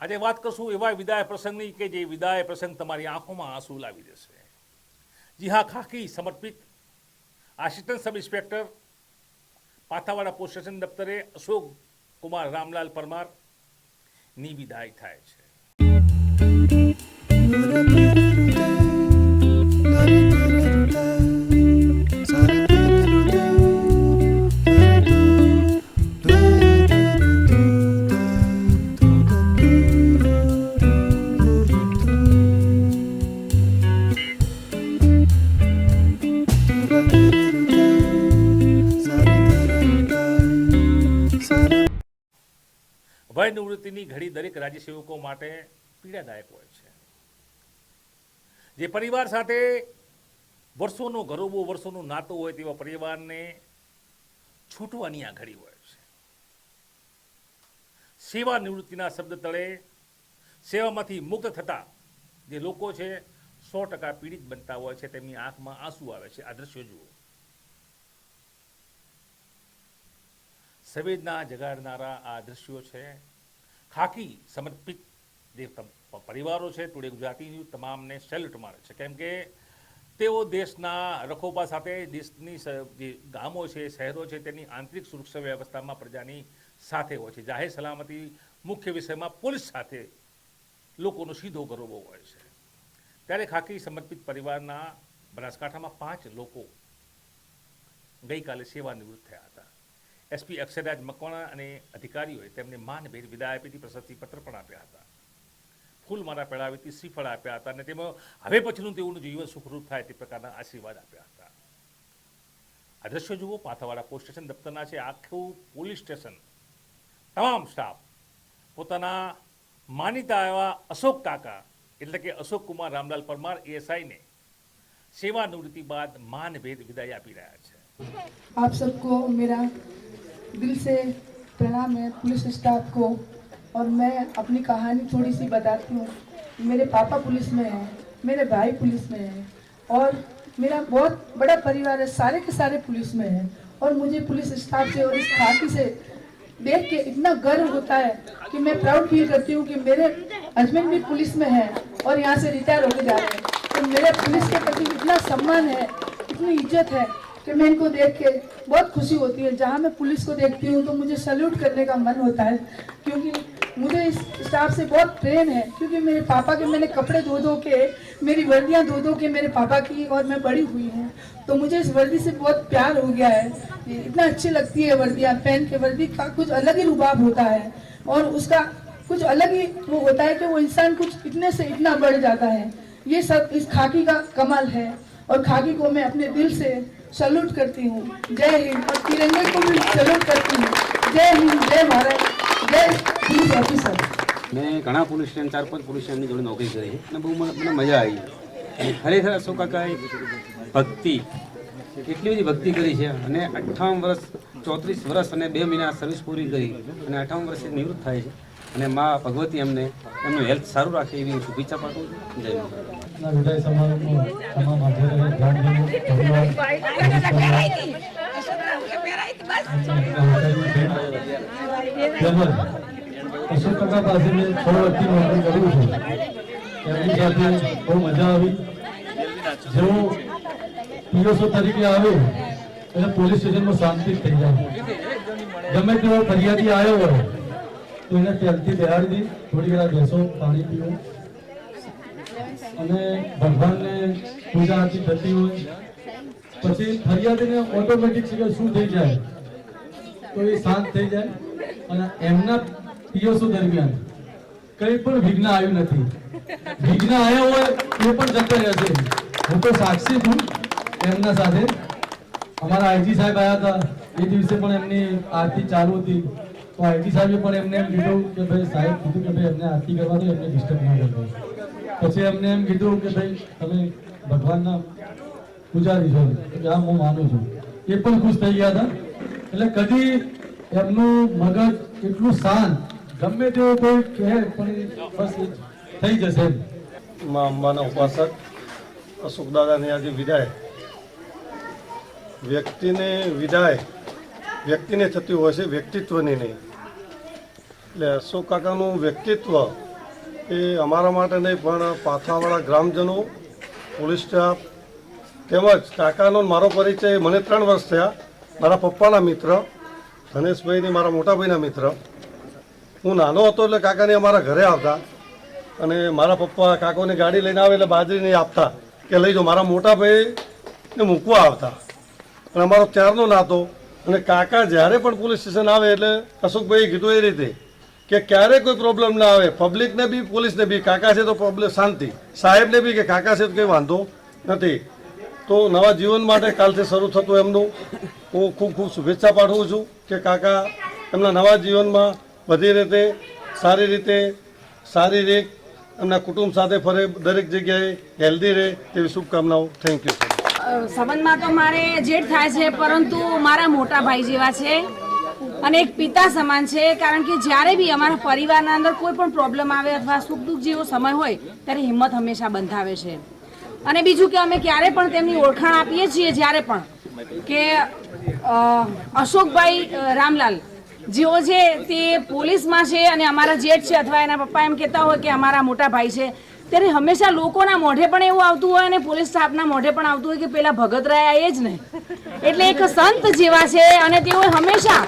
આજે વાત કરશું એવા વિદાય પ્રસંગની કે જે વિદાય પ્રસંગ તમારી આંખોમાં આંસુ લાવી દેશે. જી હા, ખાખી સમર્પિત. Assistant sub inspector, Pathavada police station દફતરે Ashok Kumar Ramlal પરમારની વિદાય થાય છે. વય નિવૃત્તિની ઘડી દરેક રાજ્યસેવકો માટે પીડાદાયક હોય છે. જે પરિવાર સાથે વર્ષોનો ગરોબો, વર્ષોનો નાતો હોય તેવા પરિવારને છૂટવાની આ ઘડી હોય છે. સેવા નિવૃત્તિના શબ્દ તળે સેવામાંથી મુક્ત થતા જે લોકો છે સો ટકા પીડિત બનતા હોય છે, તેમની આંખમાં આંસુ આવે છે. આ દ્રશ્યો જુઓ. સંવેદના જગાડનારા આ દ્રશ્યો છે ખાકી સમર્પિત જે પરિવારો છે, ટુડે ગુજરાતીની તમામને સેલ્યુટ મારે છે. કેમ કે તેઓ દેશના રખોપા સાથે દેશની જે ગામો છે, શહેરો છે, તેની આંતરિક સુરક્ષા વ્યવસ્થામાં પ્રજાની સાથે હોય છે. જાહેર સલામતી મુખ્ય વિષયમાં પોલીસ સાથે લોકોનો સીધો ગરોબો હોય છે. ત્યારે ખાકી સમર્પિત પરિવારના બનાસકાંઠામાં પાંચ લોકો ગઈકાલે સેવા નિવૃત્ત થયા હતા. એસપી અક્ષરરાજ મકવાણા અને અધિકારીઓએ તેમને માનભેર વિદાય આપી પ્રશસ્તિપત્ર પણ આપ્યા હતા. ફૂલમાળા પહેરાવી શ્રીફળ આપ્યા હતા અને તેમાં હવે પછીનું તેઓનું જીવન સુખરૂપ થાય તે પ્રકારના આશીર્વાદ આપ્યા હતા. આ દ્રશ્યો જુઓ, પાથાવાડા પોલીસ સ્ટેશન દફતરના છે, આખું પોલીસ સ્ટેશન. તમામ સ્ટાફ પોતાના માનીતા એવા અશોક કાકા, એટલે કે અશોક કુમાર રામલાલ પરમાર એએસઆઈને સેવા નિવૃત્તિ બાદ માનભેદ વિદાય આપી રહ્યા છે. આપ સબકો મેરા दिल से प्रणाम है पुलिस स्टाफ को और मैं अपनी कहानी थोड़ी सी बताती हूँ। मेरे पापा पुलिस में हैं, मेरे भाई पुलिस में हैं और मेरा बहुत बड़ा परिवार है, सारे के सारे पुलिस में हैं और मुझे पुलिस स्टाफ से और इस खाकी से देख के इतना गर्व होता है कि मैं प्राउड फील करती हूँ कि मेरे हस्बैंड भी पुलिस में हैं और यहाँ से रिटायर होके जा रहे हैं। तो मेरे पुलिस के प्रति इतना सम्मान है, इतनी इज़्ज़त है कि मैं इनको देख के बहुत खुशी होती है। जहाँ मैं पुलिस को देखती हूँ तो मुझे सल्यूट करने का मन होता है, क्योंकि मुझे इस स्टाफ से बहुत प्रेम है। क्योंकि मेरे पापा के मैंने कपड़े धो धो के, मेरी वर्दियाँ धो धो के मेरे पापा की और मैं बड़ी हुई हूँ। तो मुझे इस वर्दी से बहुत प्यार हो गया है। इतना अच्छी लगती है वर्दियाँ, पहन के वर्दी का कुछ अलग ही रुबाब होता है और उसका कुछ अलग ही वो होता है कि वो इंसान कुछ इतने से इतना बढ़ जाता है। ये सब इस खाकी का कमाल है और खाकी को मैं अपने दिल से सल्यूट करती हूँ जय हिंद और तिरंगे को भी सल्यूट करती हूँ जय हिंद जय भारत जय पुलिस ऑफिसर મેં ઘણા પોલીસ સ્ટેશન ચાર પાંચ પોલીસ સ્ટેશનની જોડે નોકરી કરી અને બહુ મને મને મજા આવી અને ખરેખર અશોક કાકાએ ભક્તિ એટલી બધી ભક્તિ કરી છે અને અઠ્ઠાવન વર્ષ ચોત્રીસ વર્ષ અને બે મહિના સર્વિસ પૂરી કરી અને અઠ્ઠાવન વર્ષે નિવૃત્ત થાય છે અને મા ભગવતી એમને એમનું હેલ્થ સારું રાખે એવી હું શુભેચ્છા પાઠવું છું જય માતા ના વિદાય સમારોહમાં તમામ હાજરોએ ધ્યાન ધન્યવાદ. મેં છ એમની બહુ મજા આવી. જેવો પીઓસો તરીકે આવ્યો એટલે પોલીસ સ્ટેશનમાં શાંતિ થઈ જાય. ગમે તેવો ફરિયાદી આવ્યો હોય, તો એને પહેલથી બેહાડી દી. થોડી વાર બેસો પાણી પીવો અને ભગવાનને પૂજા આરતી થતી હોય. પછી ફરિયાદીને ઓટોમેટિક શું થઈ જાય? તો એ શાંત થઈ જાય. અને એમના પીઓસો દરમિયાન કંઈ પણ વિઘ્ન આવ્યું નથી. વિઘ્ન આવ્યા હોય એ પણ જતા રહેશે હું તો સાક્ષી છું એમના સાથે. અમારા આઈજી સાહેબ આવ્યા હતા. એ દિવસે પણ એમની આરતી ચાલુ હતી. તો આઈજી સાહેબે પણ એમને એમ કીધું કે ભાઈ સાહેબ કીધું કે ભાઈ એમને આરતી કરવા દો, એમને ડિસ્ટર્બ ના કરજો પછી એમને એમ કીધું કે ભાઈ, તમે ભગવાનના પૂજારી છો કે હા માનું છું. એ પણ ખુશ થઈ ગયા હતા. એટલે કદી એમનું મગજ એટલું શાંત, ગમે તેવો કોઈ કહે, પણ બસ થઈ જશે મા અંબાના ઉપાસક અશોક દાદાની આજે વિદાય. વ્યક્તિને વિદાય, વ્યક્તિને થતી હોય છે વ્યક્તિત્વની નહીં. એટલે અશોક કાકાનું વ્યક્તિત્વ એ અમારા માટે નહીં, પણ પાથાવાળા ગ્રામજનો, પોલીસ સ્ટાફ તેમજ કાકાનો મારો પરિચય, મને ત્રણ વર્ષ થયા. મારા પપ્પાના મિત્ર, ધનેશભાઈની, મારા મોટાભાઈના મિત્ર. હું નાનો હતો એટલે કાકાને અમારા ઘરે આવતા. અને મારા પપ્પા કાકોને ગાડી લઈને આવે એટલે બાજરી નહીં આપતા કે લઈ જાઓ. મારા મોટા ભાઈને મૂકવા આવતા. અને અમારો ત્યારનો નાતો. અને કાકા જ્યારે પણ પોલીસ સ્ટેશન આવે એટલે અશોકભાઈએ કીધું એ રીતે કે ક્યારે કોઈ પ્રોબ્લેમ ના આવે? પબ્લિકને બી પોલીસને બી. કાકા છે તો પ્રોબ્લેમ શાંતિ. સાહેબને બી કે કાકા છે તો કંઈ વાંધો નથી. તો નવા જીવન માટે કાલથી શરૂ થતું એમનું. હું ખૂબ ખૂબ શુભેચ્છા પાઠવું છું કે કાકા એમના નવા જીવનમાં બધી રીતે સારી રીતે શારીરિક એમના કુટુંબ સાથે ફરે, દરેક જગ્યાએ હેલ્ધી રહે તેવી શુભકામનાઓ. થેન્ક યુ સંબંધમાં તો મારે જેઠ થાય છે, પરંતુ મારા મોટા ભાઈ જેવા છે. અને એક પિતા સમાન છે, કારણ કે જ્યારે બી અમારા પરિવારના અંદર કોઈ પણ પ્રોબ્લેમ આવે અથવા સુખ દુઃખ જેવો સમય હોય, ત્યારે હિંમત હંમેશા બંધાવે છે. અને બીજું કે અમે ક્યારે પણ તેમની ઓળખાણ આપીએ છીએ જ્યારે પણ કે અશોકભાઈ રામલાલ, જેઓ છે તે પોલીસમાં છે અને અમારા જેઠ છે અથવા એના પપ્પા એમ કહેતા હોય કે અમારા મોટા ભાઈ છે ત્યારે હંમેશા લોકોના મોઢે પણ એવું આવતું હોય અને પોલીસ સ્ટાફના મોઢે પણ આવતું હોય કે પેલા રહ્યા એ જ ને. એટલે એક સંત જેવા છે અને તેઓ હંમેશા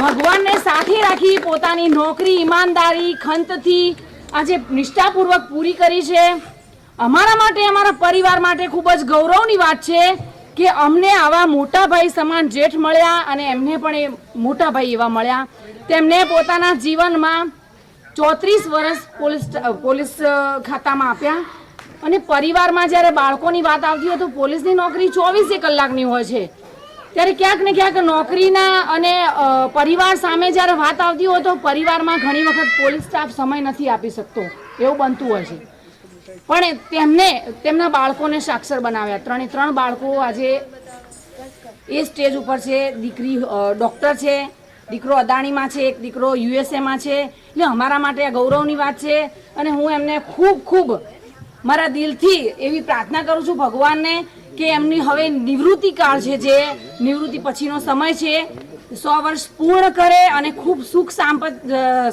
ભગવાનને સાથે રાખી પોતાની નોકરી, ઈમાનદારી, ખંતથી આજે નિષ્ઠાપૂર્વક પૂરી કરી છે. અમારા માટે, અમારા પરિવાર માટે ખૂબ જ ગૌરવની વાત છે કે અમને આવા મોટા ભાઈ સમાન જેઠ મળ્યા અને એમને પણ એ મોટા ભાઈ એવા મળ્યા. તેમને પોતાના જીવનમાં ચોત્રીસ વર્ષ પોલીસ પોલીસ ખાતામાં આપ્યા. અને પરિવારમાં જ્યારે બાળકોની વાત આવતી હોય તો પોલીસની નોકરી ચોવીસે કલાકની હોય છે. ત્યારે ક્યાંક ને ક્યાંક નોકરીના અને પરિવાર સામે જ્યારે વાત આવતી હોય તો પરિવારમાં ઘણી વખત પોલીસ સ્ટાફ સમય નથી આપી શકતો. એવું બનતું હોય છે. પણ તેમને, તેમના બાળકોને સાક્ષર બનાવ્યા. ત્રણે ત્રણ બાળકો આજે એ સ્ટેજ ઉપર છે. દીકરી ડૉક્ટર છે. દીકરો અદાણીમાં છે. એક દીકરો યુએસએમાં છે. એટલે અમારા માટે આ ગૌરવની વાત છે અને હું એમને ખૂબ ખૂબ મારા દિલથી એવી પ્રાર્થના કરું છું ભગવાનને કે એમની હવે નિવૃત્તિ કાળ છે જે, નિવૃત્તિ પછીનો સમય છે. સો વર્ષ પૂર્ણ કરે અને ખૂબ સુખ સાંપત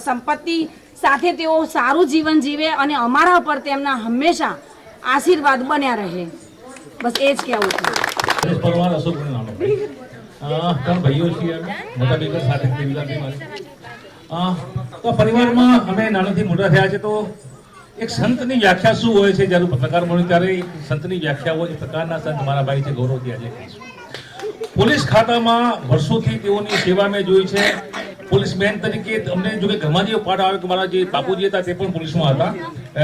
સંપત્તિ સાથે તેઓ સારું જીવન જીવે અને અમારા પર તેમના હંમેશા આશીર્વાદ બન્યા રહે. બસ એ જ કહેવું છે. ભાઈઓ છીએ તો પરિવારમાં અમે નાનાથી મોટા થયા છે, તો એક સંતની વ્યાખ્યા શું હોય છે? જ્યારે પત્રકાર મળ્યું ત્યારે સંતની વ્યાખ્યા હોય, એ પ્રકારના સંત મારા ભાઈ છે ગૌરવ આજે પોલીસ ખાતામાં વર્ષોથી તેઓની સેવા મેં જોઈ છે. પોલીસ મેન તરીકે અમને જો કે ઘરમાં જે પાઠ આવ્યો કે મારા જે બાપુજી હતા તે પણ પોલીસમાં હતા.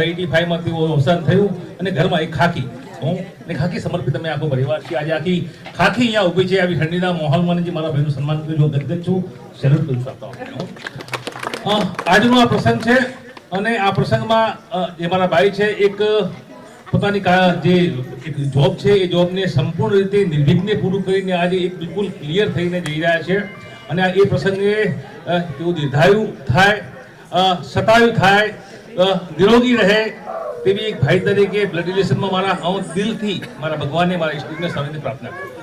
એટી ફાઈવમાં તેઓ અવસાન થયું અને ઘરમાં એક ખાકી, હું ને ખાકી સમર્પિત અમે આખો પરિવાર છે આજે આખી ખાકી અહીંયા ઊભી છે. આવી ઠંડીના માહોલમાં જે મારા ભાઈનું સન્માન કર્યું, હું ગદગદ છું. સેલ્યુટ કરું છું આજનો આ પ્રસંગ છે અને આ પ્રસંગમાં જે મારા ભાઈ છે, એક પોતાની જે એક જોબ છે, એ જોબને સંપૂર્ણ રીતે નિર્વિઘ્ને પૂરું કરીને આજે એક બિલકુલ ક્લિયર થઈને જઈ રહ્યા છે અને એ પ્રસંગે તેઓ દીર્ઘાયુ થાય સતાયુ થાય નિરોગી રહે તેવી એક ભાઈ તરીકે બ્લડ રિલેશનમાં મારા હું દિલથી મારા ભગવાનને મારા ઈષ્ટને સ્વામીને પ્રાર્થના કરું.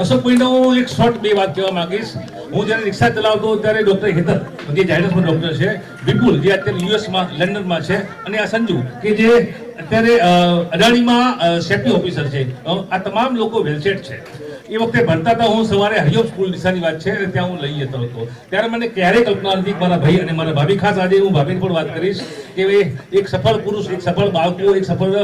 અશોકભાઈનો એક શોર્ટ બે વાત કહેવા માંગીશ. હું જ્યારે રિક્ષા ચલાવતો ત્યારે ડોક્ટર હેતર જે જાહેરાતમાં ડોક્ટર છે, વિપુલ, જે અત્યારે યુએસમાં લંડનમાં છે અને આ સંજુ, કે જે અત્યારે અદાણીમાં સેફ્ટી ઓફિસર છે આ તમામ લોકો વેલસેટ છે. એ વખતે ભણતા હતા, હું સવારે હરિઓમ સ્કૂલ દિશાની વાત છે, અને ત્યાં હું લઈ જતો હતો. ત્યારે મને ક્યારેય કલ્પના નથી મારા ભાઈ અને મારા ભાભી, ખાસ આજે હું ભાભી પણ વાત કરીશ, કે એક સફળ પુરુષ, એક સફળ બાળકો, એક સફળ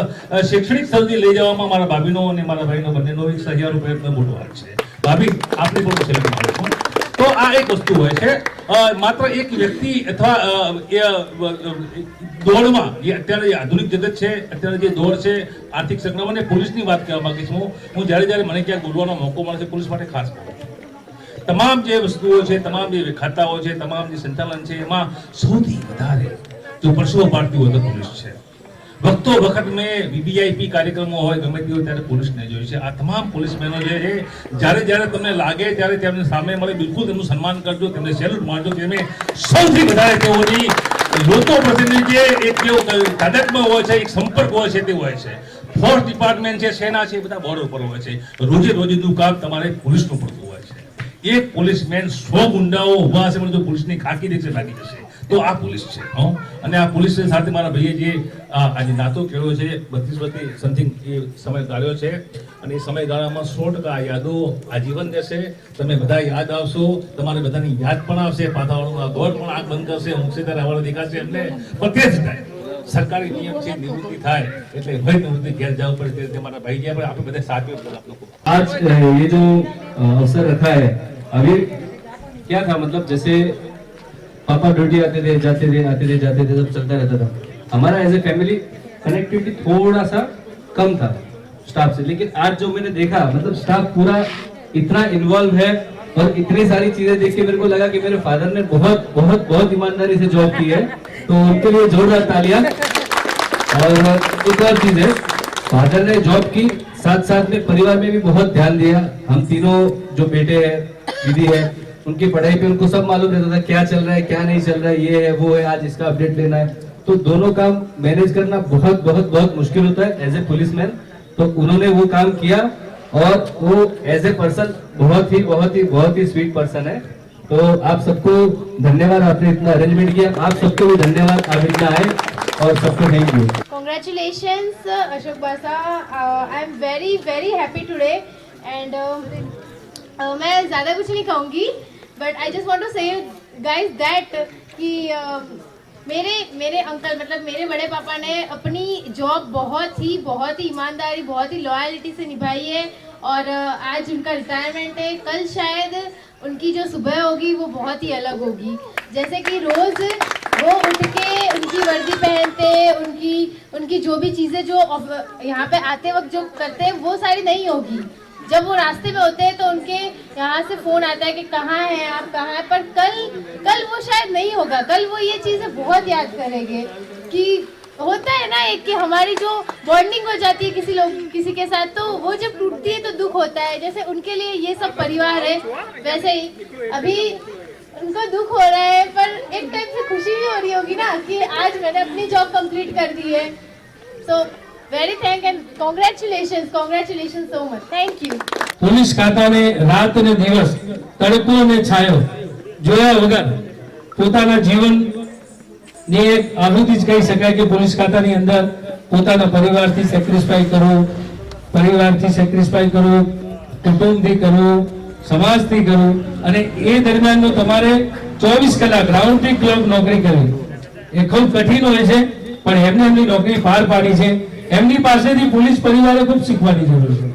શૈક્ષણિક સ્થળથી લઈ જવામાં મારા ભાભીનો અને મારા ભાઈનો બંનેનો એક સહિયારો પ્રયત્ન મોટો વાત છે. ભાભી, આપને પણ તો આ એક વસ્તુ હોય છે. માત્ર એક વ્યક્તિ અથવા દોડમાં, જે અત્યારે આધુનિક જગત છે, અત્યારે જે દોડ છે, આર્થિક સંક્રમણ અને પોલીસની વાત કરવા માંગીશ હું. હું જ્યારે જ્યારે મને ક્યાંક બોલવાનો મોકો મળે છે પોલીસ માટે ખાસ તમામ જે વસ્તુઓ છે, તમામ જે ખાતાઓ છે, તમામ જે સંચાલન છે, એમાં સૌથી વધારે જો પરસેવો પાડતી હોય તો પોલીસ છે. વખતો વખત મેં વીવીઆઈપી કાર્યક્રમો હોય, ગમે તે હોય, ત્યારે પોલીસને જોઈ છે. આ તમામ પોલીસમેનો જે છે, જ્યારે જ્યારે તમને લાગે, ત્યારે તેમને સામે મળે. બિલકુલ તેમનું સન્માન કરજો, તેમને સેલ્યુટ મારજો, કે તમે સૌથી વધારે તેઓની લોકો પ્રત્યેની એક જેવો તાદતમાં હોય છે, એક સંપર્ક હોય છે, તે હોય છે. ફોર્સ ડિપાર્ટમેન્ટ છે, સેના છે બધા બોર્ડર ઉપર હોય છે. રોજે રોજનું કામ તમારે પોલીસનું પડતું હોય છે. એક પોલીસમેન સો ગુંડાઓ ઊભા હશે પણ જો પોલીસની ખાકી દેશે લાગી જશે. તો આ પોલીસ છે હં. અને આ પોલીસ સાથે મારા ભાઈએ જે આ આજે નાતો ખેડ્યો છે બત્રીસ વર્ષથી સમથિંગ એ સમય ગાળ્યો છે અને એ સમયગાળામાં સો ટકા આ યાદો આજીવન રહેશે તમે બધા યાદ આવશો તમારે બધાની યાદ પણ આવશે પાથાવાળું આ દોડ પણ આંખ બંધ કરશે ઊંઘશે ત્યારે આવવાનું દેખાશે એટલે પણ તે જ થાય સરકારી નિયમ છે નિવૃત્તિ થાય એટલે ભય નિવૃત્તિ ઘેર જવું પડે તે રીતે મારા ભાઈ ગયા પણ આપણે બધા સાથે બધા લોકો आज अ, ये जो अ, अवसर रखा है अभी क्या था मतलब जैसे पापा ड्यूटी आते थे, जाते थे, आते थे, जाते थे, सब चलता रहता था। हमारा एज ए फैमिली कनेक्टिविटी थोड़ा सा कम था स्टाफ से। लेकिन आज जो मैंने देखा मतलब स्टाफ पूरा इतना इन्वॉल्व है और इतनी सारी चीज़ें देख के मेरे को लगा कि मेरे फादर ने बहुत बहुत बहुत ईमानदारी से जॉब की है। तो उनके लिए जोरदार तालियाँ। और एक और चीज़ है फादर ने जॉब की साथ साथ में परिवार में भी बहुत ध्यान दिया। हम तीनों जो बेटे हैं, दीदी है उनकी पढ़ाई पे उनको सब मालूम रहता था क्या चल रहा है क्या नहीं चल रहा है ये है वो है आज इसका अपडेट लेना है। तो दोनों काम मैनेज करना बहुत बहुत बहुत मुश्किल होता है एज ए पुलिसमैन तो उन्होंने वो काम किया और वो एज ए पर्सन बहुत ही बहुत ही बहुत ही स्वीट पर्सन है। तो आप सबको धन्यवाद आपने इतना अरेंजमेंट किया। आप सबको भी धन्यवाद आप इतना आए और सबको thank you uh, Ashok Basa. Uh, I am very very happy today uh, uh, मैं ज़्यादा कुछ नहीं कहूँगी। But I just want to say guys that कि मेरे मेरे अंकल मतलब मेरे बड़े पापा ने अपनी जॉब बहुत ही बहुत ही ईमानदारी, बहुत ही लॉयल्टी से निभाई है। और आज उनका रिटायरमेंट है। कल शायद उनकी जो सुबह होगी, वो बहुत ही अलग होगी। जैसे कि रोज़ वो उठ के उनकी वर्दी पहनते, उनकी उनकी जो भी चीज़ें जो यहाँ पे आते वक्त जो करते हैं वो सारी नहीं होगी। जब वो रास्ते में होते हैं तो उनके यहाँ से फ़ोन आता है कि कहाँ हैं आप, कहाँ हैं? पर कल कल वो शायद नहीं होगा। कल वो ये चीज़ें बहुत याद करेंगे कि होता है ना एक कि हमारी जो बॉन्डिंग हो जाती है किसी लोग, किसी के साथ तो वो जब टूटती है तो दुख होता है। जैसे उनके लिए ये सब परिवार है, वैसे ही अभी उनको दुख हो रहा है, पर एक टाइप से खुशी भी हो रही होगी ना कि आज मैंने अपनी जॉब कंप्लीट कर दी है। सो પોલીસ ખાતાને રાત અને દિવસ તડકો અને છાયો જોયા વગર પોતાના જીવન ને એક આહુતિ જ કહી શકાય કે પોલીસ ખાતાની અંદર પોતાના પરિવારથી સેક્રિફાઈ કરવું, પરિવારથી સેક્રિફાઈ કરવું, કુટુંબથી કરવું, સમાજથી કરવું અને એ દરમિયાન તમારે ચોવીસ કલાક રાઉન્ડથી ક્લોક નોકરી કરવી. એ ખૂબ કઠિન હોય છે, પણ એમને એમની નોકરી પાર પાડી છે. એમની પાસેથી પોલીસ પરિવારે ખૂબ શીખવાની જરૂર છે.